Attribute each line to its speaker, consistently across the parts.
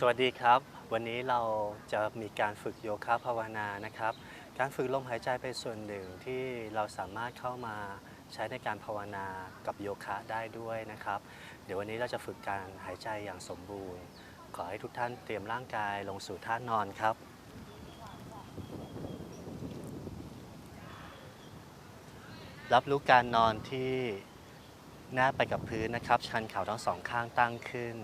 Speaker 1: สวัสดีครับ วันนี้เราจะมีการฝึกโยคะภาวนานะครับ การฝึกลมหายใจเป็นส่วนหนึ่งที่เราสามารถเข้ามาใช้ในการภาวนากับโยคะได้ด้วยนะครับ เดี๋ยววันนี้เราจะฝึกการหายใจอย่างสมบูรณ์ ขอให้ทุกท่านเตรียมร่างกายลงสู่ท่านอนครับ รับรู้การนอนที่หน้าไปกับพื้นนะครับ ชันเข่าทั้งสองข้างตั้งขึ้น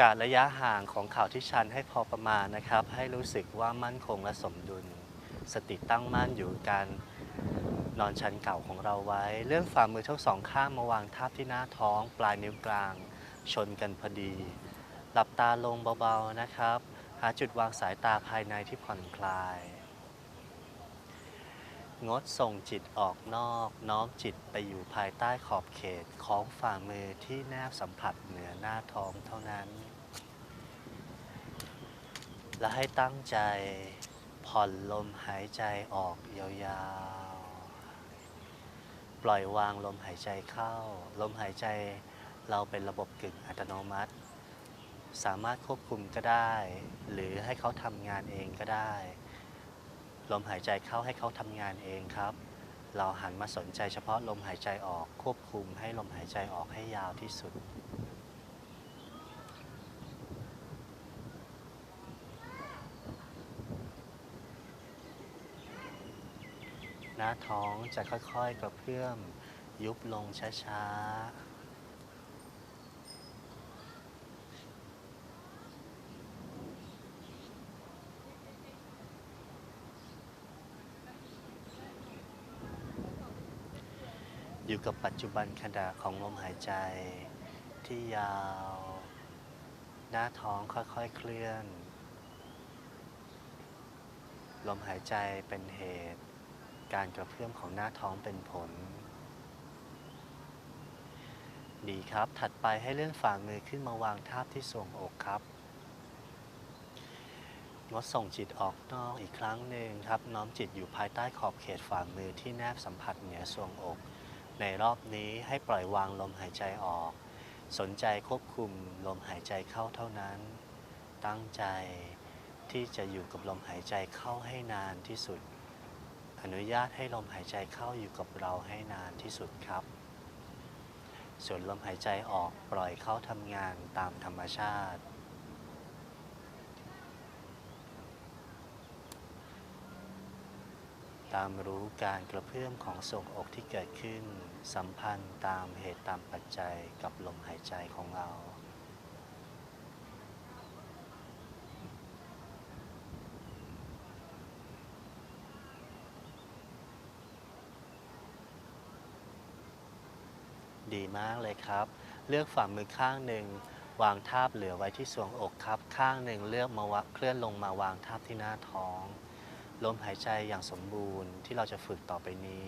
Speaker 1: การระยะห่างของเข่าที่ชันให้พอประมาณนะครับ ให้รู้สึกว่ามั่นคงและสมดุล สติตั้งมั่นอยู่กับการนอนชันเก่าของเราไว้ เรื่องฝ่ามือทั้งสองข้างมาวางทับที่หน้าท้อง ปลายนิ้วกลาง ชนกันพอดี หลับตาลงเบาๆนะครับ หาจุดวางสายตาภายในที่ผ่อนคลาย งดส่งจิตออกนอก น้อมจิตไปอยู่ภายใต้ขอบเขตของฝ่ามือที่แนบสัมผัสเหนือหน้าท้องเท่านั้น และให้ตั้งใจผ่อนลมหายใจออกยาวๆ ปล่อยวางลมหายใจเข้า ลมหายใจเราเป็นระบบกึ่งอัตโนมัติ สามารถควบคุมก็ได้ หรือให้เขาทำงานเองก็ได้ ลมหายใจเข้าให้เขาทำงานเองครับ เราหันมาสนใจเฉพาะลมหายใจออกควบคุมให้ลมหายใจออกให้ยาวที่สุด หน้าท้องจะค่อยๆกระเพื่อมยุบลงช้าๆ อยู่กับปัจจุบันขณะของลมหายใจ ที่ยาว หน้าท้องค่อยๆเคลื่อน ลมหายใจเป็นเหตุ การกระเพื่อมของหน้าท้องเป็นผล ดีครับ ถัดไปให้เลื่อนฝ่ามือขึ้นมาวางทาบที่ทรวงอกครับงดส่งจิตออกนอกอีกครั้งหนึ่งครับ น้อมจิตอยู่ภายใต้ขอบเขตฝ่ามือที่แนบสัมผัสเหนือทรวงอก ในรอบนี้ให้ปล่อยวางลมหายใจออก สนใจควบคุมลมหายใจเข้าเท่านั้น ตั้งใจที่จะอยู่กับลมหายใจเข้าให้นานที่สุด อนุญาตให้ลมหายใจเข้าอยู่กับเราให้นานที่สุดครับ ส่วนลมหายใจออกปล่อยเข้าทำงานตามธรรมชาติ ตามรู้การกระเพื่อมของทรงอกที่เกิดขึ้น สัมพันธ์ตามเหตุตามปัจจัยกับลมหายใจของเราดีมากเลยครับ เลือกฝ่ามือข้างหนึ่ง วางทาบเหลือไว้ที่สวงอกครับ ข้างหนึ่งเลือกมาวะเคลื่อนลงมาวางทาบที่หน้าท้อง ลมหายใจอย่างสมบูรณ์ที่เราจะฝึกต่อไปนี้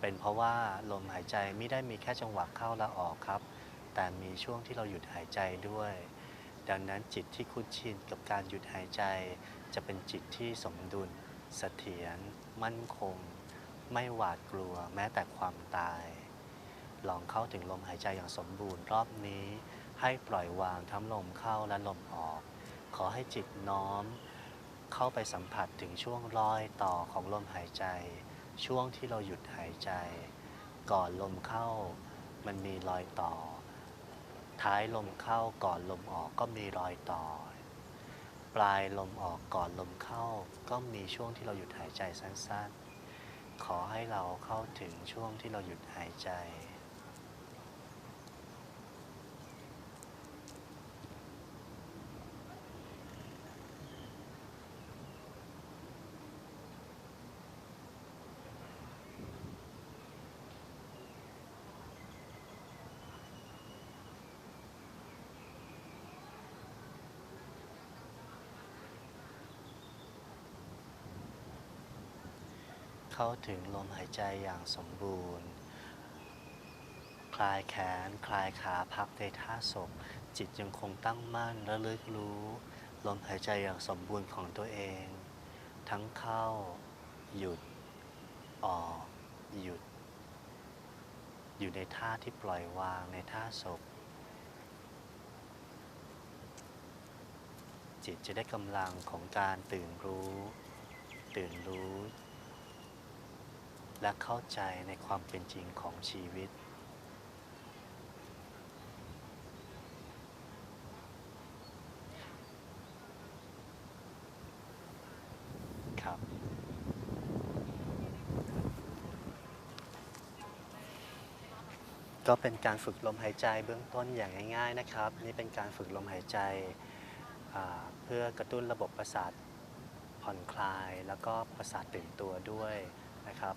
Speaker 1: เป็นเพราะว่าลมหายใจไม่ได้มีแค่จังหวะเข้าและออกครับ แต่มีช่วงที่เราหยุดหายใจด้วย ดังนั้นจิตที่คุ้นชินกับการหยุดหายใจ จะเป็นจิตที่สมดุลเสถียรมั่นคง ไม่หวาดกลัวแม้แต่ความตาย ลองเข้าถึงลมหายใจอย่างสมบูรณ์รอบนี้ ให้ปล่อยวางทั้งลมเข้าและลมออก ขอให้จิตน้อม เข้าไปสัมผัสถึงช่วงรอยต่อของลมหายใจ ช่วงที่เราหยุดหายใจ ก่อนลมเข้า มันมีรอยต่อ ท้ายลมเข้าก่อนลมออกก็มีรอยต่อ ปลายลมออกก่อนลมเข้า ก็มีช่วงที่เราหยุดหายใจสั้นๆ ขอให้เราเข้าถึงช่วงที่เราหยุดหายใจ เข้าถึงลมหายใจอย่างสมบูรณ์ คลายแขน คลายขาพักในท่าศพ จิตยังคงตั้งมั่นและลึกรู้ ลมหายใจอย่างสมบูรณ์ของตัวเอง ทั้งเข้า หยุด ออก หยุด อยู่ในท่าที่ปล่อยวางในท่าศพ จิตจะได้กำลังของการตื่นรู้ ตื่นรู้ และเข้าใจในความเป็นจริงของชีวิต ครับ ก็เป็นการฝึกลมหายใจเบื้องต้นอย่างง่ายๆนะครับ นี่เป็นการฝึกลมหายใจเพื่อกระตุ้นระบบประสาทผ่อนคลาย แล้วก็ประสาทตื่นตัวด้วยนะครับ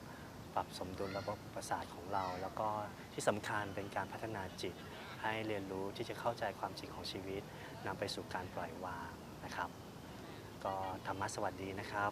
Speaker 1: ปรับสมดุลระบบประสาทของเรา แล้วก็ที่สำคัญเป็นการพัฒนาจิต ให้เรียนรู้ที่จะเข้าใจความจริงของชีวิตนำไปสู่การปล่อยวางนะครับ ก็ธรรมะสวัสดีนะครับ